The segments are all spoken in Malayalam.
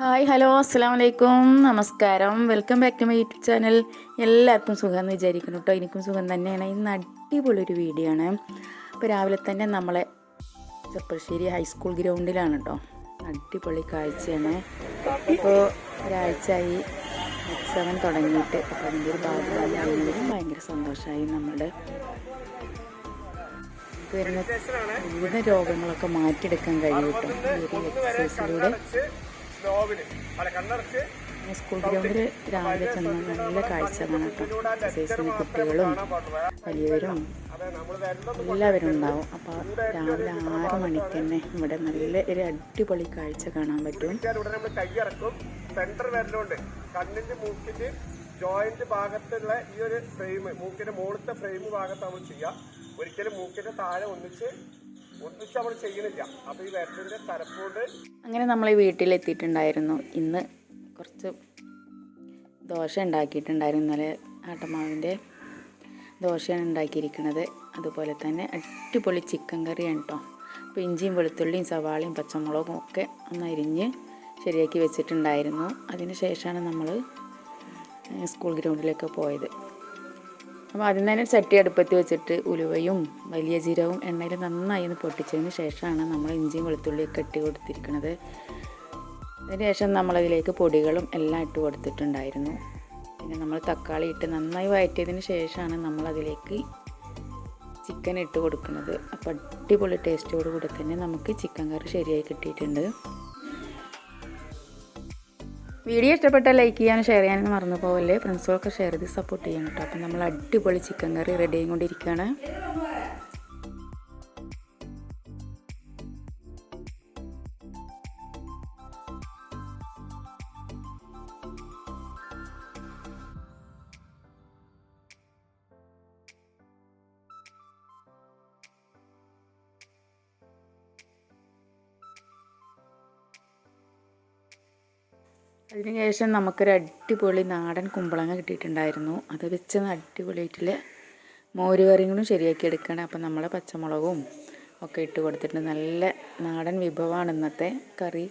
ഹായ് ഹലോ അസ്സാം വലൈക്കും നമസ്കാരം. Welcome back to my YouTube channel. എല്ലാവർക്കും സുഖം എന്ന് വിചാരിക്കുന്നു കേട്ടോ എനിക്കും സുഖം തന്നെയാണ്. ഇന്ന് അടിപൊളി ഒരു വീഡിയോ ആണ്. അപ്പോൾ രാവിലെ തന്നെ നമ്മളെ ചെപ്പശ്ശേരി ഹൈസ്കൂൾ ഗ്രൗണ്ടിലാണ് കേട്ടോ അടിപൊളി കാഴ്ചയാണ്. ഇപ്പോൾ ഒരാഴ്ചയായി ഉത്സവം തുടങ്ങിയിട്ട് അപ്പോൾ അതിന്റെ ഒരു ഭാഗമായി ഭയങ്കര സന്തോഷമായി നമ്മുടെ വരുന്ന വിവിധ രോഗങ്ങളൊക്കെ മാറ്റിയെടുക്കാൻ കഴിയും കേട്ടോ ഈ ഒരു എക്സസൈസിലൂടെ സ്കൂൾ ഗ്രൗണ്ടിൽ രാവിലെ ചെന്ന നല്ല കാഴ്ച കാണാം കേട്ടോ. എക്സസൈസിന് കുട്ടികളും വലിയവരും എല്ലാവരും ഉണ്ടാവും. അപ്പോൾ രാവിലെ ആറ് മണിക്ക് തന്നെ ഇവിടെ നല്ല ഒരു അടിപൊളി കാഴ്ച കാണാൻ പറ്റും. സെന്റർ വരലുണ്ട്. കണ്ണിന്റെ മൂക്കിന്റെ ജോയിന്റ് ഭാഗത്തുള്ള ഈ ഒരു ഫ്രെയിം മൂക്കിന്റെ മുകളിലത്തെ ഫ്രെയിം ഭാഗത്ത് നമ്മൾ ചെയ്യാം. ഒരിക്കലും മൂക്കിന്റെ താഴെ ഒന്നിച്ച് ഒന്നിച്ച് നമ്മൾ ചെയ്യണില്ല. അപ്പൊ ഈ അങ്ങനെ നമ്മൾ വീട്ടിലെത്തിയിട്ടുണ്ടായിരുന്നു. ഇന്ന് കുറച്ച് ദോശ ഉണ്ടാക്കിയിട്ടുണ്ടായിരുന്നു. ഇന്നലെ ആട്ടമാവിന്റെ ദോശയാണ് ഉണ്ടാക്കിയിരിക്കുന്നത്. അതുപോലെ തന്നെ അടിപൊളി ചിക്കൻ കറിയാണ് കേട്ടോ അപ്പോൾ ഇഞ്ചിയും വെളുത്തുള്ളിയും സവാളയും പച്ചമുളകും ഒക്കെ ഒന്ന് അരിഞ്ഞ് ശരിയാക്കി വെച്ചിട്ടുണ്ടായിരുന്നു. അതിന് ശേഷമാണ് നമ്മൾ സ്കൂൾ ഗ്രൗണ്ടിലേക്ക് പോയത്. അപ്പോൾ ആദ്യം തന്നെ ചട്ടി അടുപ്പത്ത് വെച്ചിട്ട് ഉലുവയും വലിയ ജീരവും എണ്ണയിൽ നന്നായി ഒന്ന് പൊട്ടിച്ചതിന് ശേഷമാണ് നമ്മൾ ഇഞ്ചിയും വെളുത്തുള്ളിയൊക്കെ ഇട്ട് കൊടുത്തിരിക്കുന്നത്. അതിന് ശേഷം നമ്മളതിലേക്ക് പൊടികളും എല്ലാം ഇട്ട് കൊടുത്തിട്ടുണ്ടായിരുന്നു. പിന്നെ നമ്മൾ തക്കാളി ഇട്ട് നന്നായി വഴറ്റിയതിന് ശേഷമാണ് നമ്മളതിലേക്ക് ചിക്കൻ ഇട്ട് കൊടുക്കുന്നത്. അപ്പോൾ അടിപൊളി ടേസ്റ്റോട് കൂടെ തന്നെ നമുക്ക് ചിക്കൻ കറി ശരിയായി കിട്ടിയിട്ടുണ്ട്. വീഡിയോ ഇഷ്ടപ്പെട്ടാൽ ലൈക്ക് ചെയ്യാനും ഷെയർ ചെയ്യാനും മറന്നു പോകല്ലേ ഫ്രണ്ട്സുകളൊക്കെ ഷെയർ ചെയ്ത് സപ്പോർട്ട് ചെയ്യണം കേട്ടോ. അപ്പം നമ്മൾ അടിപൊളി ചിക്കൻ കറി റെഡി ആയിക്കൊണ്ടിരിക്കുകയാണ്. അതിനുശേഷം നമുക്കൊരു അടിപൊളി നാടൻ കുമ്പളങ്ങ കിട്ടിയിട്ടുണ്ടായിരുന്നു. അത് വെച്ച് അടിപൊളിയായിട്ടുള്ള മോര് കറിയും കൂടി ശരിയാക്കി എടുക്കണം. അപ്പം നമ്മൾ പച്ചമുളകും ഒക്കെ ഇട്ട് കൊടുത്തിട്ടുണ്ട്. നല്ല നാടൻ വിഭവമാണ് ഇന്നത്തെ കറി.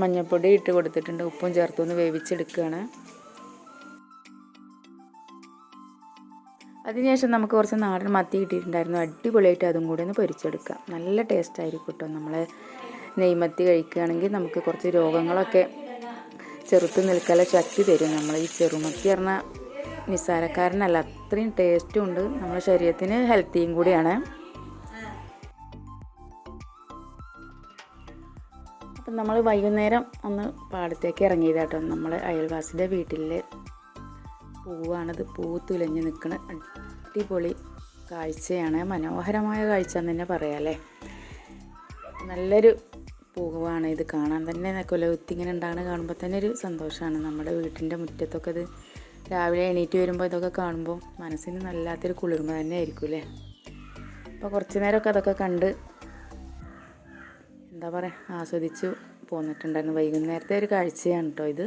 മഞ്ഞൾപ്പൊടി ഇട്ട് കൊടുത്തിട്ടുണ്ട്. ഉപ്പും ചേർത്തൊന്ന് വേവിച്ചെടുക്കുകയാണ്. അതിനുശേഷം നമുക്ക് കുറച്ച് നാടൻ മത്തി കിട്ടിയിട്ടുണ്ടായിരുന്നു. അടിപൊളിയായിട്ട് അതും കൂടി ഒന്ന് പൊരിച്ചെടുക്കാം. നല്ല ടേസ്റ്റ് ആയിരിക്കും കേട്ടോ നമ്മൾ നെയ്മത്തി കഴിക്കുകയാണെങ്കിൽ നമുക്ക് കുറച്ച് രോഗങ്ങളൊക്കെ ചെറുത്ത് നിൽക്കാനുള്ള ശക്തി തരും. നമ്മൾ ഈ ചെറുമത്തി പറഞ്ഞാൽ നിസ്സാരക്കാരനല്ല അത്രയും ടേസ്റ്റും ഉണ്ട്. നമ്മുടെ ശരീരത്തിന് ഹെൽത്തിയും കൂടിയാണ്. അപ്പം നമ്മൾ വൈകുന്നേരം ഒന്ന് പാടത്തേക്ക് ഇറങ്ങിയതാട്ടോ നമ്മൾ അയൽവാസിയുടെ വീട്ടിലെ പൂവാണത് പൂ തുലഞ്ഞ് നിൽക്കുന്ന അടിപൊളി കാഴ്ചയാണ്. മനോഹരമായ കാഴ്ച എന്ന് തന്നെ പറയാം അല്ലേ? നല്ലൊരു പൂവാണ്. ഇത് കാണാൻ തന്നെ കുലകുത്തി ഇങ്ങനെ ഉണ്ടാകുന്ന കാണുമ്പോൾ തന്നെ ഒരു സന്തോഷമാണ് നമ്മുടെ വീട്ടിന്റെ മുറ്റത്തൊക്കെ ഇത് രാവിലെ എണീറ്റ് വരുമ്പോൾ ഇതൊക്കെ കാണുമ്പോൾ മനസ്സിന് നല്ലാത്തൊരു കുളിർമ തന്നെ ആയിരിക്കും അല്ലേ അപ്പോൾ കുറച്ച് നേരമൊക്കെ അതൊക്കെ കണ്ട് എന്താ പറയുക ആസ്വദിച്ചു പോന്നിട്ടുണ്ടായിരുന്നു. വൈകുന്നേരത്തെ ഒരു കാഴ്ചയാണ് കേട്ടോ ഇത്.